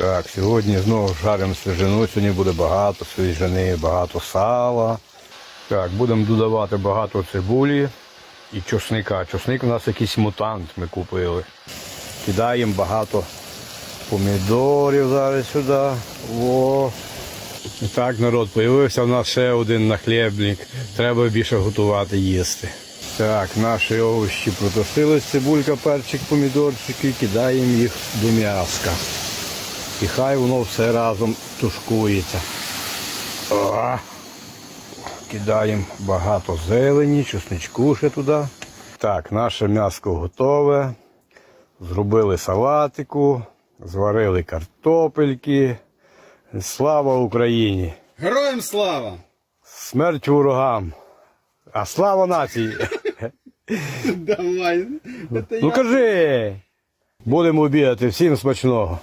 Так, сьогодні знову жаримо свіжину. Сьогодні буде багато свіжини, багато сала. Так, будемо додавати багато цибулі і чосника. Чосник у нас якийсь мутант ми купили. Кидаємо багато помідорів зараз сюди. О. І так, народ, з'явився в нас ще один нахлібник. Треба більше готувати їсти. Так, наші овочі протушились, цибулька, перчик, помідорчики, кидаємо їх до м'яска. І хай воно все разом тушкується. О, кидаємо багато зелені, чесничку ще туди. Так, наше м'яско готове. Зробили салатику, зварили картопельки. Слава Україні! Героям слава! Смерть ворогам! А слава нації! Давай. Ну кажи! Будемо обідати, всім смачного!